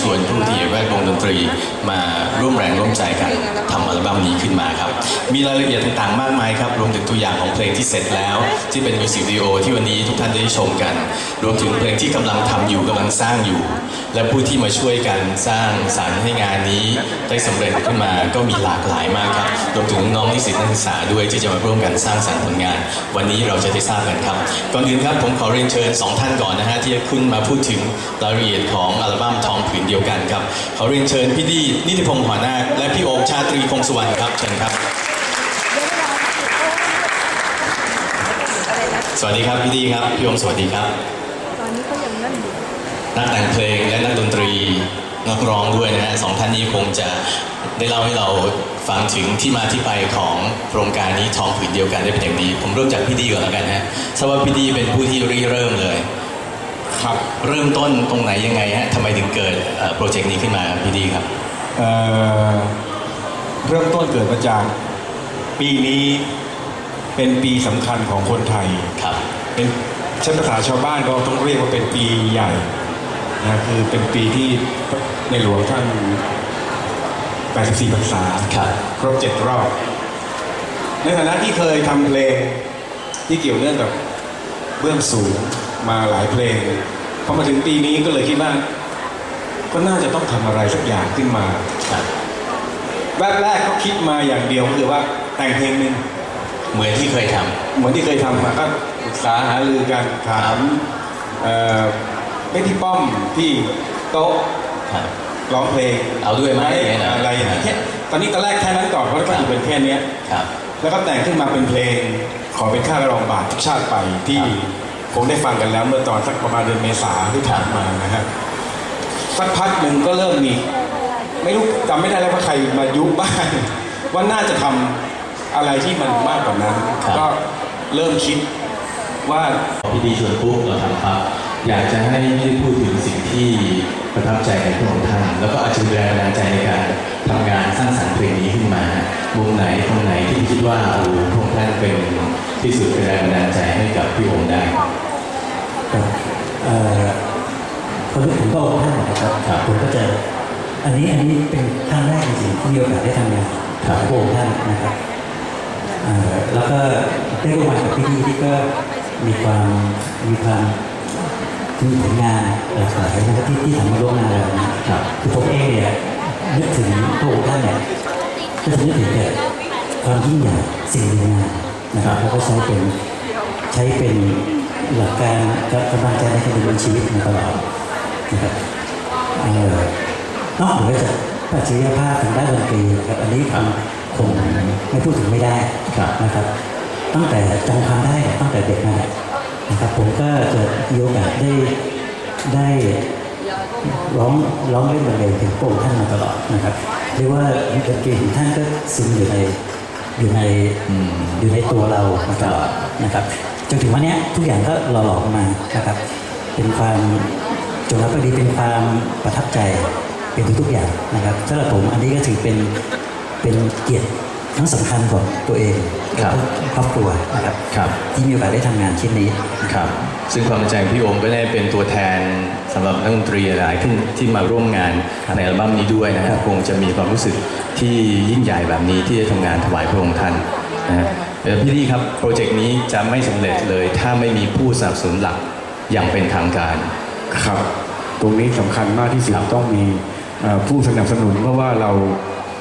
ชวนผู้ที่แวดวงดนตรี มาร่วมแรงร่วมใจกันทำอัลบั้มนี้ขึ้นมาครับ มีรายละเอียดต่างๆมากมายครับ รวมถึงตัวอย่างของเพลงที่เสร็จแล้ว ที่เป็นมิวสิกวิดีโอที่วันนี้ทุกท่านได้ชมกัน รวมถึงเพลงที่กำลังทำอยู่กำลังสร้างอยู่ และผู้ที่มาช่วยกันสร้างสรรค์ให้งานนี้ได้สำเร็จขึ้นมาก็มีหลากหลายมากครับ รวมถึงน้องนิสิตนักศึกษาด้วยที่จะมาร่วมกันสร้างสรรค์ผลงาน วันนี้เราจะได้ทราบกันครับ ก่อนอื่นครับผมขอเรียนเชิญสองท่านก่อนนะฮะที่จะขึ้นมาพูดถึงรายละเอียดของอัลบั้มทองผืนเดียวกันครับขอเรียนเชิญพี่ดีนิติพงศ์หัวหน้าและพี่โอมชาตรีคงสุวรรณครับเชิญครับ สวัสดีครับพี่ดีครับพี่โอมสวัสดีครับ ตอนนี้ก็ยังนั่นอยู่นักแต่งเพลงและนักดนตรีนักร้องด้วยนะฮะสองท่านนี้คงจะได้เล่าให้เราฟังถึงที่มาที่ไปของโครงการนี้ทองผืนเดียวกันได้เป็นอย่างดี ผมเริ่มจากพี่ดีก่อนแล้วกันฮะทราบว่าพี่ดีเป็นผู้ที่ริเริ่มเลย ครับเริ่มต้นตรงไหนยังไงฮะทำไมถึงเกิดเอ่อโปรเจกต์นี้ขึ้นมาครับพี่ดีครับเอ่อเริ่มต้นเกิดมาจากปีนี้เป็นปีสำคัญของคนไทย ครับ เป็นใช้ภาษาชาวบ้านก็ต้องเรียกว่าเป็นปีใหญ่นะคือเป็นปีที่ในหลวงท่าน 84พรรษาครับครบเจ็ดรอบ ในฐานะที่เคยทำเพลงที่เกี่ยวเนื่องกับเบื้องสูงมาหลายเพลง พอมาถึงปีนี้ก็เลยคิดว่า ก็น่าจะต้องทำอะไรสักอย่างขึ้นมาครับแวบแรกก็คิดมาอย่างเดียวก็คือว่าแต่งเพลงหนึ่งเหมือนที่เคยทำเหมือนที่เคยทำมาก็ปรึกษาหารือกันถามเอ่อไม่ที่ป้อมที่โต๊ะครับร้องเพลงเอาด้วยไหมเนี่ยนะอะไรอย่างเงี้ยแค่ตอนนี้ตอนแรกแค่นั้นก่อนเพราะว่าอยู่เป็นแค่เนี้ยครับแล้วก็แต่งขึ้นมาเป็นเพลงขอเป็นข้ารองบาททุกชาติไปที่ ครับคงได้ฟังกันแล้วเมื่อตอนสักประมาณเดือนเมษาที่ผ่านมานะฮะสักพักหนึ่งก็เริ่มมี ไม่รู้จำไม่ได้แล้วว่าใครมายุบ้างว่าน่าจะทำอะไรที่มันมากกว่านั้นครับก็เริ่มคิดว่าพี่ดีชวนปุ๊บเราทำครับอยากจะให้พี่ได้พูดถึงสิ่งที่ประทับใจในพระองค์ท่านแล้วก็อาจจะเป็นแรงบันดาลใจในการทำงานสร้างสรรค์เพลงนี้ขึ้นมามุมไหนตรงไหนที่พี่คิดว่าโอ้โหพระองค์ท่านเป็นที่สุดเป็นแรงบันดาลใจให้กับพี่โอมได้ ครับเอ่อพอนึกถึงพระองค์ท่านนะครับครับผมก็จะอันนี้อันนี้เป็นครั้งแรกจริงๆที่มีโอกาสได้ทำงานครักับบพระองค์ท่านนะครับเอ่อแล้วก็ได้ร่วมงานกับพี่ดีที่ก็มีความมีความมีผลงานหลากหลายนะครับที่ที่ทำมาร่วมงานแล้วนะครับคือผมเองเนี่ยนึกถึงพระองค์ท่านเนี่ยก็จะนึกถึงแต่ความยิ่งใหญ่สิ่งดีงามนะครับแล้วก็ใช้เป็นใช้เป็น หลักการกำลังใจในการดำเนินชีวิตมาตลอดนะครับเอ่อนอกเหนือจากปัจจัยภาพทางด้านดนตรีนะครับอันนี้คงคงไม่พูดถึงไม่ได้ครับนะครับ ตั้งแต่จำความได้ตั้งแต่เด็กมานะครับ ผมก็จะมีโอกาสได้ได้ร้องร้องเล่นบรรเลงเพลงโปรดท่านมาตลอดนะครับเรียกว่าดนตรีของท่านก็ซึมอยู่ในอยู่ในอืมอยู่ในตัวเรามาตลอดนะครับ จนถึงวันเนี้ยทุกอย่างก็หล่อหลอมมานะครับ เป็นความจงรักภักดีเป็นความประทับใจเป็นทุกๆอย่างนะครับสำหรับผมอันนี้ก็ถือเป็นเป็นเกียรติทั้งสำคัญของตัวเองครับและครอบครัวนะครับครับ ที่มีโอกาสได้ทำงานชิ้นนี้ครับ ซึ่งความตั้งใจของพี่โอมก็ได้เป็นตัวแทนสำหรับนักดนตรีหลายๆที่ที่มาร่วมงานในอัลบั้มนี้ด้วยนะครับคงจะมีความรู้สึกที่ยิ่งใหญ่แบบนี้ที่จะทำงานถวายพระองค์ท่าน นะฮะเอ่อพี่ดีครับ โปรเจกต์นี้จะไม่สำเร็จเลย ถ้าไม่มีผู้สนับสนุนหลักอย่างเป็นทางการ ครับ ตรงนี้สำคัญมากที่สุดครับต้องมีเอ่อผู้สนับสนุนเพราะว่าเรา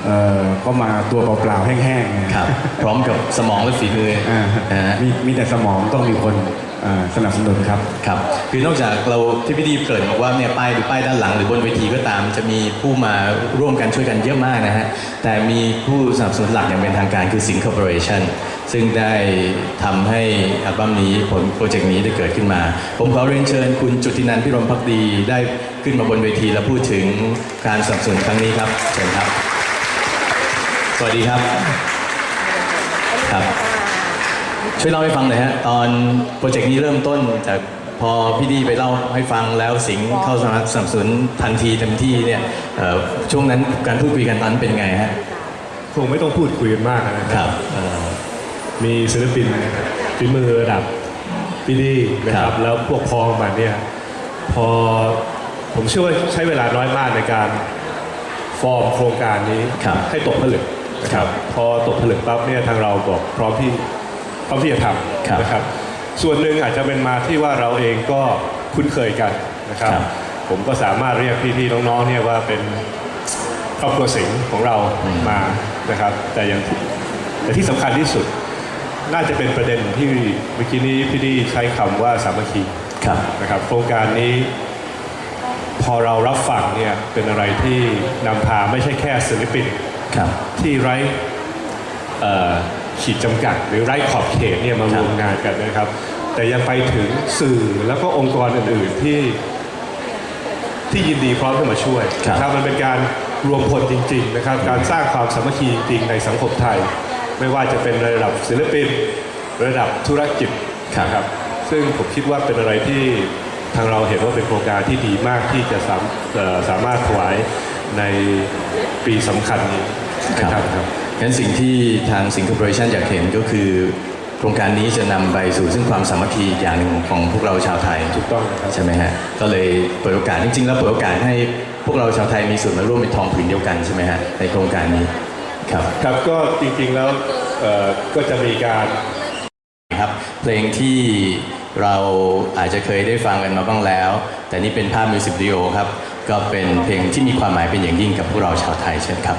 เอ่อก็มาตัวเปล่าๆแห้งๆไง ครับ พร้อมกับสมองและฝีมืออ่านะฮะมีมีแต่สมองต้องมีคนเอ่อ สนับสนุนครับ ครับ คือนอกจากเราที่พี่ดีเกริดบอกว่าเนี่ยป้ายหรือป้ายด้านหลังหรือบนเวทีก็ตาม จะมีผู้มาร่วมกันช่วยกันเยอะมากนะฮะ แต่มีผู้สนับสนุนหลักอย่างเป็นทางการคือสิงค Corporation ซึ่งได้ทำให้อัลบั้มนี้ผลโปรเจกต์นี้ได้เกิดขึ้นมา ผมขอเรียนเชิญคุณจุตินันพิรมพักดีได้ขึ้นมาบนเวทีและพูดถึงการสนับสนุนครั้งนี้ครับเชิญครับ สวัสดีครับครับ ช่วยเล่าให้ฟังหน่อยฮะตอนโปรเจกต์นี้เริ่มต้นจากพอพี่ดีไปเล่าให้ฟังแล้วสิงห์เข้าสนับสนุนทันทีเต็มที่เนี่ยเอ่อช่วงนั้นการพูดคุยกันตอนนั้นเป็นไงฮะคงไม่ต้องพูดคุยกันมากนะคครัรับ บเอ่อ มีศิลปินฝีมือระดับพี่ดีนะคครัรับบ แล้วพวกพ้องมันเนี่ยพอผมเชื่อว่าใช้เวลาน้อยมากในการฟอร์มโครงการนี้ครับให้ตกผลึกนะครับพอตกผลึกปั๊บเนี่ยทางเราบอกพร้อมที่ พร้อมที่จะทครับำนะครับ ส่วนหนึ่งอาจจะเป็นมาที่ว่าเราเองก็คุ้นเคยกันนะครับครับ ผมก็สามารถเรียกพี่ๆน้องๆเนี่ยว่าเป็นครอบครัวสิงห์ของเรามานะครับ แต่ยังแต่ที่สำคัญที่สุดน่าจะเป็นประเด็นที่เมื่อกี้นี้พี่ดีใช้คำว่าสามัคคีครับนะครับ โครงการนี้ พอเรารับฟังเนี่ยเป็นอะไรที่นำพาไม่ใช่แค่ศิลปินครับที่ไร้เอ่อ ขีดจำกัด หรือไร้ขอบเขตเนี่ยมาครรับวมงานกันนะครับ แต่ยังไปถึงสื่อแล้วก็องค์กรอื่นๆที่ที่ยินดีพร้อมที่มาช่วยครับ นะครับมันเป็นการรวมพลจริง ๆ นะครับ การสร้างความสามัคคีจริงๆในสังคมไทย ไม่ว่าจะเป็นระดับศิลปินระดับธุรกิจครับ นะครับ ซึ่งผมคิดว่าเป็นอะไรที่ทางเราเห็นว่าเป็นโครงการที่ดีมากที่จะสามเอ่อสามารถถวายในปีสำคัญนี้ให้ท่านครับ งั้นสิ่งที่ทางสิงคโปร์ชันอยากเห็นก็คือโครงการนี้จะนำไปสู่ซึ่งความสามัคคีอีกอย่างหนึ่งของพวกเราชาวไทยถูกต้องครับใช่ไหมฮะก็เลยเปิดโอกาสจริงๆ แล้วเปิดโอกาสให้พวกเราชาวไทยมีส่วนมาร่วมเป็นทองผืนเดียวกันใช่ไหมฮะในโครงการนี้ครับครับก็จริงๆแล้วเอ่อก็จะมีการครับเพลงที่เราอาจจะเคยได้ฟังกันมาบ้างแล้ว แต่นี่เป็นภาพมิวสิกวิดีโอครับ ก็เป็นเพลงที่มีความหมายเป็นอย่างยิ่งกับพวกเราชาวไทยเช่นครับ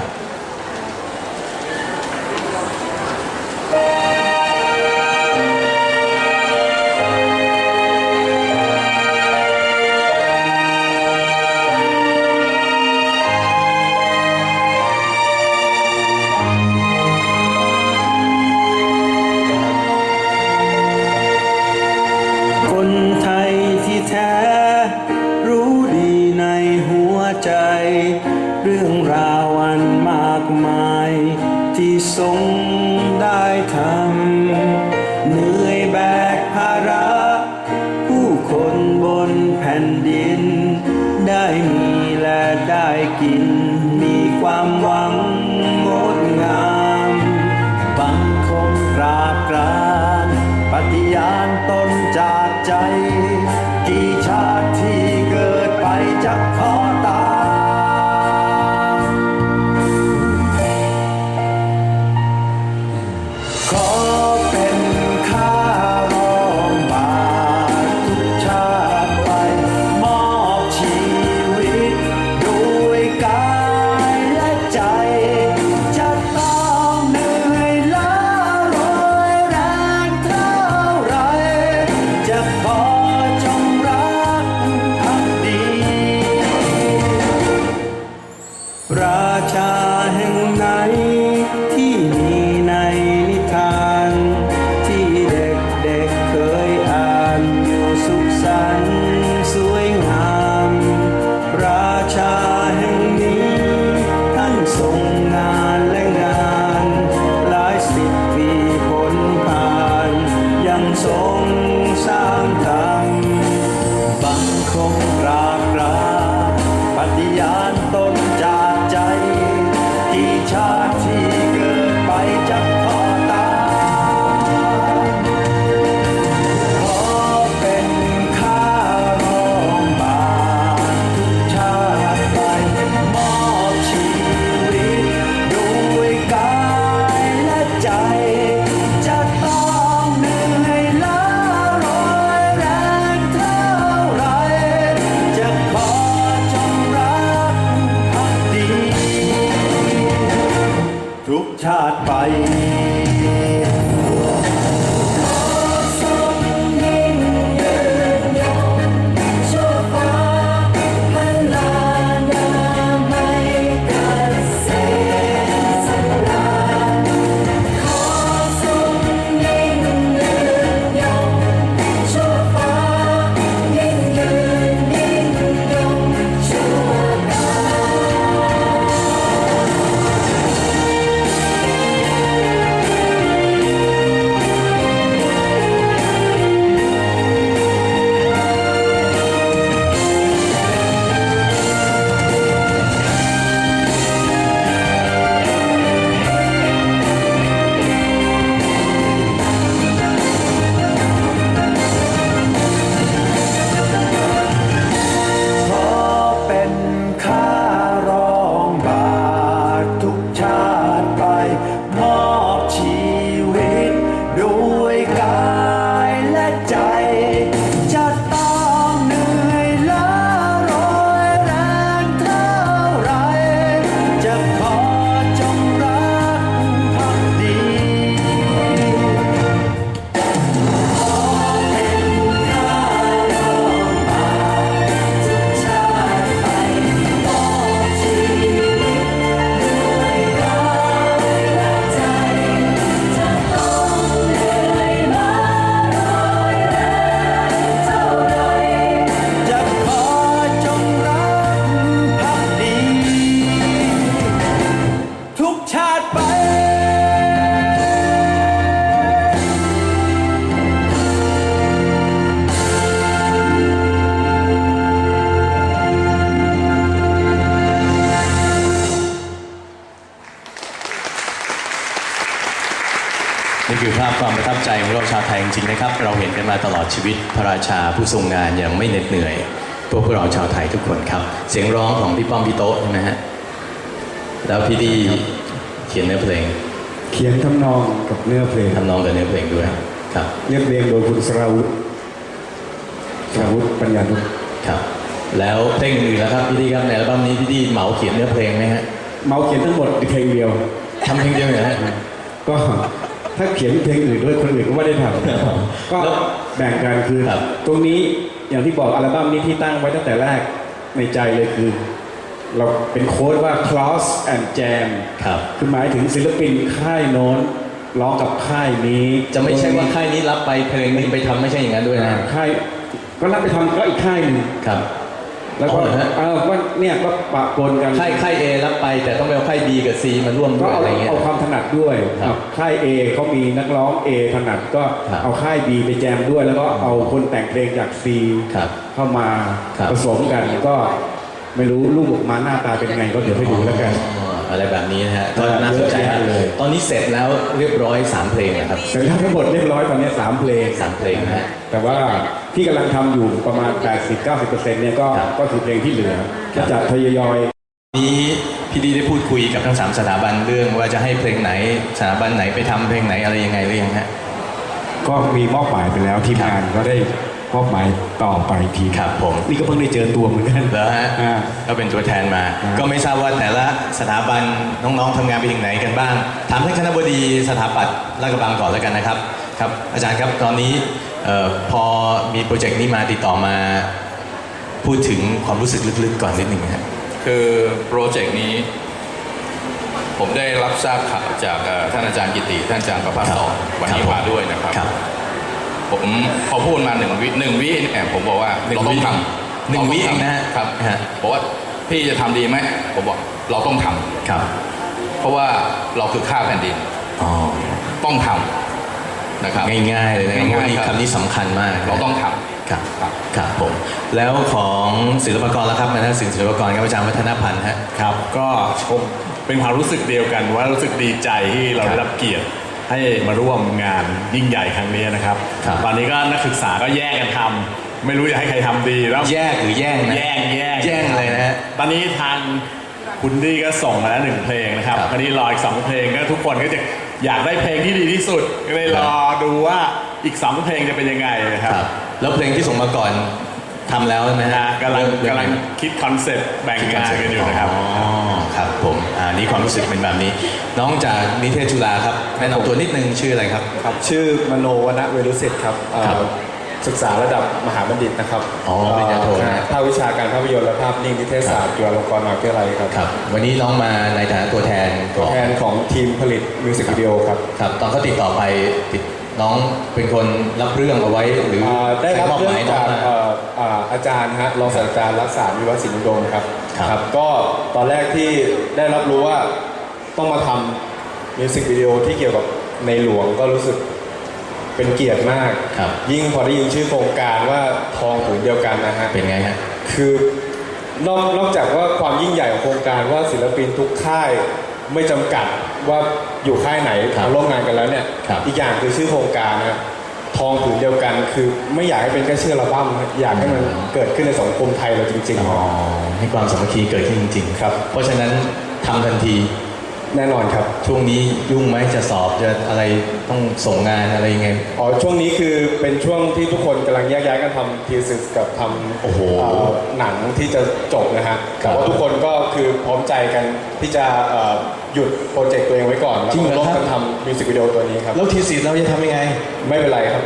ที่ทรงได้ทำเหนื่อยแบกภาระ ผู้คนบนแผ่นดิน ได้มีและได้กิน มีความหวังงดงามบังคมกราบกราน ปฏิญาณตนจากใจ คือภาพความประทับใจของเราชาวไทยจริงๆนะครับ เราเห็นกันมาตลอดชีวิตพระราชาผู้ทรงงานอย่างไม่เหน็ดเหนื่อยพวกเราชาวไทยทุกคนครับ เสียงร้องของพี่ป้อมพี่โต๊ะใช่ไหมฮะแล้วพี่ดีเขียนเนื้อเพลง เขียนทำนองกับเนื้อเพลงทำนองกับเนื้อเพลงด้วยครับเรียบเรียงโดยคุณสราวุธสราวุธปัญญานุชครับ แล้วเพลงอื่นๆแล้วครับพี่ดีครับในอัลบั้มนี้พี่ดีเหมาเขียนเนื้อเพลงไหมฮะเมาเขียนทั้งหมดเพลงเดียวทำเพลงเดียวเหรอฮะก็ ถ้าเขียนเพลงอื่นด้วยคนอื่นก็ไม่ได้ทำก็แบ่งกันคือครับตรงนี้อย่างที่บอกอัลบั้มนี้ที่ตั้งไว้ตั้งแต่แรกในใจเลยคือ เราเป็นโค้ดว่า cross and jam ครับคือหมายถึงศิลปินค่ายโน้นร้องกับค่ายนี้ จะไม่ใช่ว่าค่ายนี้รับไปเพลงนี้ไปทำไม่ใช่อย่างนั้นด้วยนะค่ายก็รับไปทำก็อีกค่ายหนึ่งครับ แล้วก็อ๋อเหรอฮะ เออก็เนี่ยก็ปะปนกัน ค่ายค่ายเอรับไปแต่ต้องไปเอาค่ายบีกับซีมาร่วมด้ก็วยเอาอะไรเงี้ย เอาความถนัดด้วยครับค่าย A เขามีนักร้อง A ถนัดก็ครับเอาค่าย B ไปแจมด้วย แล้วก็เอาคนแต่งเพลงจาก C ครับเข้ามาครับ ผสมกันก็ไม่รู้ลูกออกมาหน้าตาเป็นไงก็เดี๋ยวให้ดูแล้วกัน อ๋ออะไรแบบนี้นะฮะก็น่าสนใจเยอะแยะมากเลย ตอนนี้เสร็จแล้วเรียบร้อยสามเพลงนะครับ เสร็จแล้วทั้งหมดเรียบร้อยตอนนี้3เพลงสามเพลงนะฮะ แต่ว่า ที่กำลังทำอยู่ประมาณ 80-90%เนี่ยก็ครับก็คือเพลงที่เหลือครัจะบจัดทยอยนี้พี่ดีได้พูดคุยกับทั้งสามสถาบันเรื่องว่าจะให้เพลงไหนสถาบันไหนไปทำเพลงไหนอะไรยังไงหรือยังฮะ ก็มีมอบหมายไปแล้วทีมงานก็ได้มอบหมายต่อไปอีกทีครับผม นี่ก็เพิ่งได้เจอตัวเหมือนกัน แล้วฮะอ่าก็เป็นตัวแทนมา อ่า ก็ไม่ทราบว่าแต่ละสถาบันน้องๆทำงานไปถึงไหนกันบ้าง ถามท่านคณบดีสถาปัตย์ลาดกระบังก่อนแล้วกันนะครับครับ อาจารย์ครับตอนนี้เอ่อพอมีโปรเจกต์นี้มาติดต่อมา พูดถึงความรู้สึกลึกๆก่อนนิดหนึ่งครับคือโปรเจกต์นี้ ผมได้รับทราบข่าวจากเอ่อท่านอาจารย์กิติ ท่านอาจารย์ประภาสอนวันนี้ครับผมมาด้วยนะครับครับ ผมพอพูดมาหนึ่งวิหนึ่งวิเนี่ยผมบอกว่าหนึ่งเราต้อวิงทำหนึ่งวิราต้เองนะฮะครับฮะบอกว่าพี่จะทำดีไหมผมบอกเราต้องทำครับ เพราะว่าเราคือข้าแผ่นดินอ๋อต้องทำ นะครับง่ายๆเลยนะครับง่ายๆวันนี้ครับคำนี้สำคัญมากเราต้องทครับครับครับผมแล้วของศิลปากรแล้วครับนะฮะศิลปากรครับอาจารย์วัฒนพันธ์ฮะครับ ก็ชมเป็นความรู้สึกเดียวกันว่ารู้สึกดีใจที่เราครับได้รับเกียรติให้มาร่วมงานยิ่งใหญ่ครั้งนี้นะครับครับตอนนี้ก็นักศึกษาก็แยกกันทำไม่รู้จะให้ใครทำดีแล้วแยกหรือแย่งนะแย่งแย่งแย่งเลยนะฮะตอนนี้ทางคุณดีก็ส่งมาแล้วหนึ่งเพลงนะครับครับคราวนี้รออีกสองเพลงก็ทุกคนก็จะ อยากได้เพลงที่ดีที่สุดก็เลยรอดูว่าอีกสองเพลงจะเป็นยังไงนะครับครับแล้วเพลงที่ส่งมาก่อนทำแล้วใช่ไหมฮะกำลังเริ่มกำลังคิดคอนเซ็ปต์แบ่งงานกันอยู่นะครับอ๋อครับผมอ่านี่ความรู้สึกเป็นแบบนี้ น้องจากนิเทศจุฬาครับแนะนำตัวนิดนึงชื่ออะไรครับครับ ชื่อมโนวณเวรุสิทธิ์ครับเอ่อครับ ศึกษาระดับมหาบัณฑิตนะครับอ๋อปริญญาโทนะ ภาควิชาการภาพยนตร์และภาพนิ่งนิเทศศาสตร์จุฬาลงกรณ์มหาวิทยาลัยครับ ครับ วันนี้น้องมาในฐานะตัวแทนขตัวองแทนของทีมผลิตมิวสิกวิดีโอครับครับ ตอนเขาติดต่อไปติดน้องเป็นคนรับเรื่องเอาไว้หรืออ่าได้รับใคมอบเรื่หองมายน้อจางกมา เอ่ออ่าอาจารย์ฮะรองศาสตราจารย์รักษาวิวัฒน์ศิลป์อุดมครับครับ ก็ตอนแรกที่ได้รับรู้ว่าต้องมาทำมิวสิกวิดีโอที่เกี่ยวกับในหลวงก็รู้สึก เป็นเกียรติมาก ครับ ยิ่งพอได้ยินชื่อโครงการว่าทองผืนเดียวกันนะฮะ เป็นไงฮะ คือนอกนอกจากว่าความยิ่งใหญ่ของโครงการว่าศิลปินทุกค่ายไม่จำกัดว่าอยู่ค่ายไหนครับมาร่วมงานกันแล้วเนี่ย ครับ อีกอย่างคือชื่อโครงการนะทองผืนเดียวกัน คือไม่อยากให้เป็นแค่ชื่ออัลบั้มนะอยากให้มันเกิดขึ้นในสังคมไทยเราจริง อ๋อ ให้ความสามัคคีเกิดขึ้นจริง ๆ ครับ เพราะฉะนั้นทำทันทีๆ แน่นอนครับ ช่วงนี้ยุ่งไหมจะสอบจะอะไรต้องส่งงานอะไรยังไง อ๋อช่วงนี้คือเป็นช่วงที่ทุกคนกำลังแยกย้ายกันทำทีสิสกับทำโอ้โหเอ่อหนังที่จะจบนะฮะครับแต่ว่าทุกคนก็คือพร้อมใจกันที่จะเอ่อหยุดโปรเจกต์ตัวเองไว้ก่อนแล้วจริงเหรก็อร่วมครักับนทำมิวสิกวิดีโอตัวนี้ครับ แล้วทีสิทธิ์เราจะทำยังไง ไม่เป็นไรครับ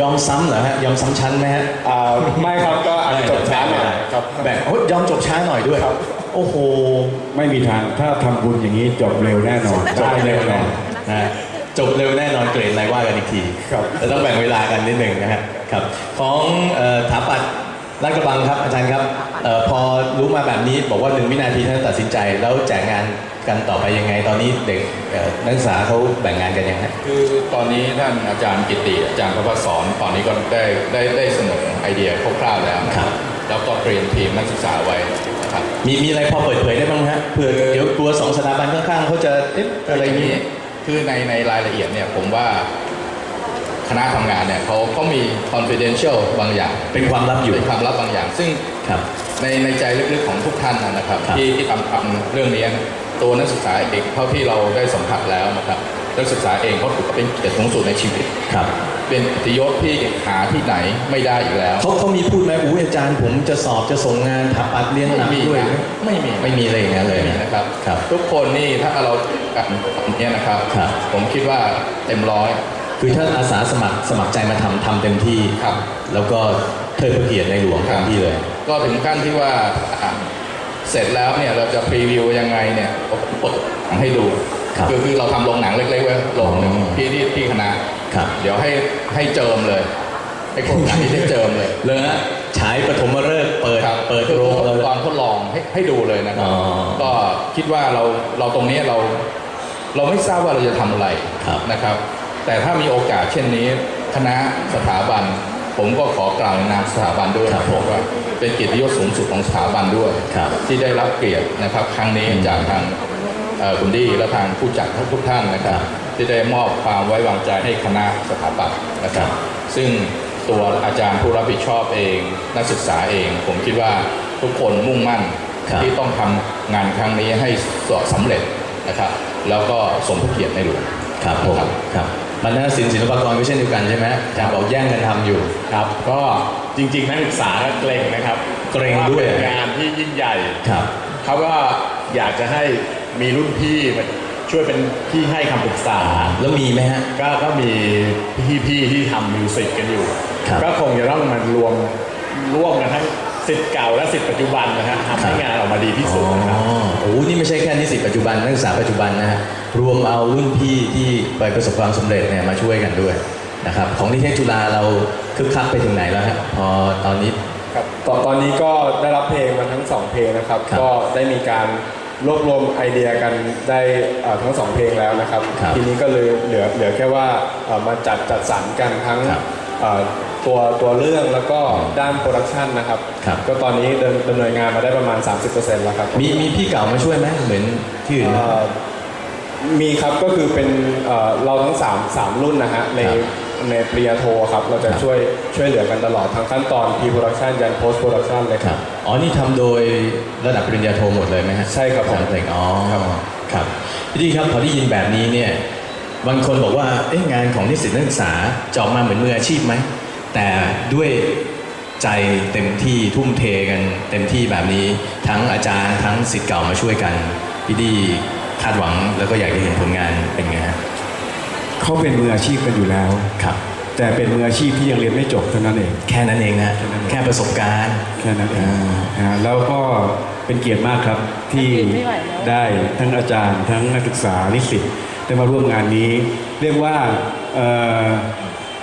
ยอมซ้ำเหรอฮะยอมซ้ำชั้นไหมฮะอ่าไม่ครับก็อาจจะจบช้าหน่อยครับ แบ่งโอ้ยยอมจบช้าหน่อยด้วยครับ โอ้โห ไม่มีทางถ้าทำบุญอย่างนี้จบเร็วแน่นอนจบได้เร็แน่วนแน่อนนะฮะจบเร็วแน่นอนเกรดอะไรว่ากันอีกทีครับ แต่ต้องแบ่งเวลากันนิดหนึ่งนะฮะครับ ของเอ่อถาปัดลาดกระบังครับอาจารย์ครับเอ่อพอรู้มาแบบนี้บอกว่าหนึ่งวินาทีท่านตัดสินใจแล้วแจกงานกันต่อไปยังไง ตอนนี้เด็กเอ่อนักศึกษาเขาแบ่งงานกันยังไง คือตอนนี้ท่านอาจารย์กิติอาจารย์ประภาสอนตอนนี้ก็ได้ได้ได้เสนอไอเดียคร่าวๆแล้วนะครับ แล้วก็เตรียมทีมนักศึกษาไว้นะครับ มีมีอะไรพอเปิดเผยได้บ้างฮะเผื่อเดี๋ยวกลัวสองสถาบันข้างๆเขาจะเอ๊ะอะไรอย่างนี้ทคือในในรายละเอียดเนี่ยผมว่าคณะทำงานเนี่ยเขาเขามี confidential บางอย่าง เป็นความลับอยู่เป็นความลับบางอย่าง ซึ่งครับในในใจลึกๆของทุกท่านนะครับครับ ที่ที่ทำทำเรื่องนี้ตัวนักศึกษาเองเท่าที่เราได้สัมผัสแล้วนะครับนักศึกษาเองเขาถือว่าเป็นเกียรติสูงสุดในชีวิตครับ เป็นเกียรติยศที่หาที่ไหนไม่ได้อีกแล้ว เขาเขามีพูดไหมอุ้ยอาจารย์ผมจะสอบจะส่งงานถับปัดเรียนหนักไม่มีด้วยนะไม่มีไม่มีอะไรอย่างนั้นเลยไม่มีนะครับครับ ทุกคนนี่ถ้าเรากันเนี้ยนะครับครับ ผมคิดว่าเต็มร้อย คือถ้าอาสาสมัครสมัครใจมาทำทำเต็มที่ครับ แล้วก็เทิดพระเกียรติในหลวงเต็มที่เลย ก็ถึงขั้นที่ว่าอะเสร็จแล้วเนี่ยเราจะพรีวิวยังไงเนี่ยผมเปิดหนังให้ดู ครับอคือเราทำโรงหนังเล็กๆไว้โรงหนึ่งอ๋อที่ที่ที่คณะครับ เดี๋ยวให้ให้เจิมเลยให้คนงานที่ได้เจิมเลย เลยฮะฉายปฐมฤกษ์เปิดครับเปิดคือโรงเลย ตอนทดลองให้ให้ดูเลยนะครับ อ๋อ ก็คิดว่าเราเราตรงนี้เราเราไม่ทราบว่าเราจะทำอะไรครับนะครับ แต่ถ้ามีโอกาสเช่นนี้ คณะสถาบัน ผมก็ขอกล่าวในนามสถาบันด้วยครับผมว่าเป็นเกียรติยศสูงสุดของสถาบันด้วย ครับที่ได้รับเกียรตินะครับ ครั้งนี้จากทางเอ่อ คุณดีและทางผู้จัดทุกท่านนะครับ ที่ได้มอบความไว้วางใจให้คณะสถาปัตย์นะครับ ซึ่งตัวอาจารย์ผู้รับผิดชอบเอง นักศึกษาเอง ผมคิดว่าทุกคนมุ่งมั่นครับที่ต้องทำงานครั้งนี้ให้สำเร็จนะครับ แล้วก็สมพระเกียรติในหลวงครับผมครับครับบรรณศิลป์ศิลปากรก็เช่นเดียวกันใช่ไหมอาจารย์บอกแย่งกันทำอยู่ครับ ก็จริงๆนักศึกษาก็เกรงนะครับ เกรงด้วยพาะาเป็นงานที่ยิ่งใหญ่ครับเขาก็อยากจะให้ มีรุ่นพี่มาช่วยเป็นที่ให้คำปรึกษา แล้วมีไหมฮะ ก็ก็มีพี่ๆที่ทำมิวสิกกันอยู่ ครับ ก็คงจะต้องมารวมร่วมกันทั้งสิทธิ์เก่าและสิทธิ์ปัจจุบันนะฮะทำให้งานออกมาดีที่สุดนะครับ อ๋อโอ้โหนี่ไม่ใช่แค่นิสิตปัจจุบันนักศึกษาปัจจุบันนะฮะรวมเอารุ่นพี่ที่ไปประสบความสำเร็จเนี่ยมาช่วยกันด้วยนะครับของนิเทศจุฬาเราคึกคักไปถึงไหนแล้วฮะพอตอนนี้ ครับตอนตอนนี้ก็ได้รับเพลงมาทั้งสองเพลงนะครับ ครับก็ได้มีการ รวบรวมไอเดียกันได้เอ่อทั้งสองเพลงแล้วนะครับครับ ทีนี้ก็เลยเหลือเหลือแค่ว่าเอ่อมาจัดจัดสรรกันทั้งครับเอ่อตัวตัวเรื่องแล้วก็ด้านโปรดักชันนะครับครับก็ตอนนี้เดินดำเนินงานมาได้ประมาณ 30%แล้วครับ มีมีพี่เก่ามาช่วยไหมเหมือนที่อื่นไหมเอ่อมีครับก็คือเป็นเอ่อเราทั้ง3 3รุ่นนะฮะในครับ ในปริญญาโทครับ เราจะครับช่วยช่วยเหลือกันตลอดทั้งขั้นตอน pre production ยัน post production เลยคครัรับบ อ๋อ นี่ทำโดยระดับปริญญาโทหมดเลยไหมฮะใช่ครับผม สามเพลงอ๋อครับครับ พี่ดีครับพอได้ยินแบบนี้เนี่ย บางคนบอกว่า เอ๊ะงานของนิสิตนักศึกษาจะออกมาเหมือนมืออาชีพไหม แต่ด้วยใจเต็มที่ทุ่มเทกัน เต็มที่แบบนี้ ทั้งอาจารย์ทั้งสิทธิ์เก่ามาช่วยกัน พี่ดีคาดหวังแล้วก็อยากจะเห็นผลงานเป็นไงฮะ เขาเป็นมืออาชีพกันอยู่แล้ว ครับ แต่เป็นมืออาชีพที่ยังเรียนไม่จบเท่านั้นเอง แค่นั้นเองนะ แค่นั้นเองแค่ประสบการณ์ แค่นั้นเองอ่านะฮะแล้วก็เป็นเกียรติมากครับที่ไม่ไหวแล้วได้ทั้งอาจารย์ทั้งนักศึกษานิสิตได้มาร่วมงานนี้ เรียกว่าเอ่อ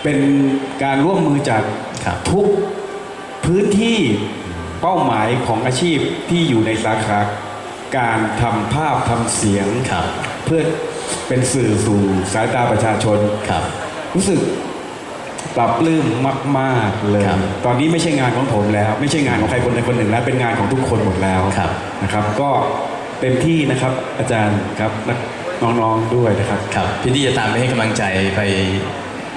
เป็นการร่วมมือจากครับทุกพื้นที่เป้าหมายของอาชีพที่อยู่ในสาขาการทำภาพทำเสียงครับเพื่อ เป็นสื่อสู่สายตาประชาชน ครับ รู้สึกปรับปลื้มมาก ๆ เลย ครับตอนนี้ไม่ใช่งานของผมแล้ว ไม่ใช่งานของใครคนใดคนหนึ่งแล้ว เป็นงานของทุกคนหมดแล้วครับ นะครับ ก็เต็มที่นะครับ อาจารย์ครับนักน้องๆด้วยนะครับ ครับพี่ดีจะตามไปให้กำลังใจไป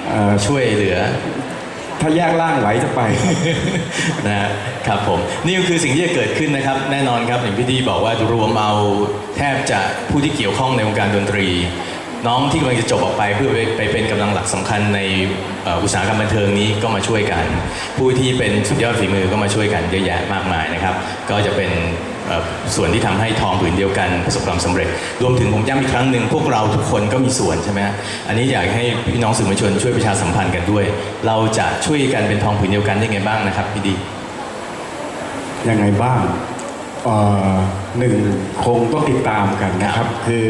เอ่อ ช่วยเหลือ ถ้าแยกร่างไหวจะไปนะฮะครับผม นี่ก็คือสิ่งที่จะเกิดขึ้นนะครับ แน่นอนครับอย่างพี่ดีบอกว่ารวมเอาแทบจะผู้ที่เกี่ยวข้องในวงการดนตรี น้องที่กำลังจะจบออกไปเพื่อไปไปเป็นกำลังหลักสำคัญในอุตสาหกรรมบันเทิงนี้ก็มาช่วยกัน ผู้ที่เป็นสุดยอดฝีมือก็มาช่วยกันเยอะแยะมากมายนะครับ ก็จะเป็นส่วนที่ทำให้ทองผืนเดียวกันประสบความสำเร็จ รวมถึงผมย้ำอีกครั้งหนึ่งพวกเราทุกคนก็มีส่วนใช่ไหมอันนี้อยากให้พี่น้องสื่อมวลชนช่วยประชาสัมพันธ์กันด้วย เราจะช่วยกันเป็นทองผืนเดียวกันได้ไงบ้างนะครับพี่ดียังไงบ้างอ่อหนึ่งคงต้องติดตามกันนะครับ คือ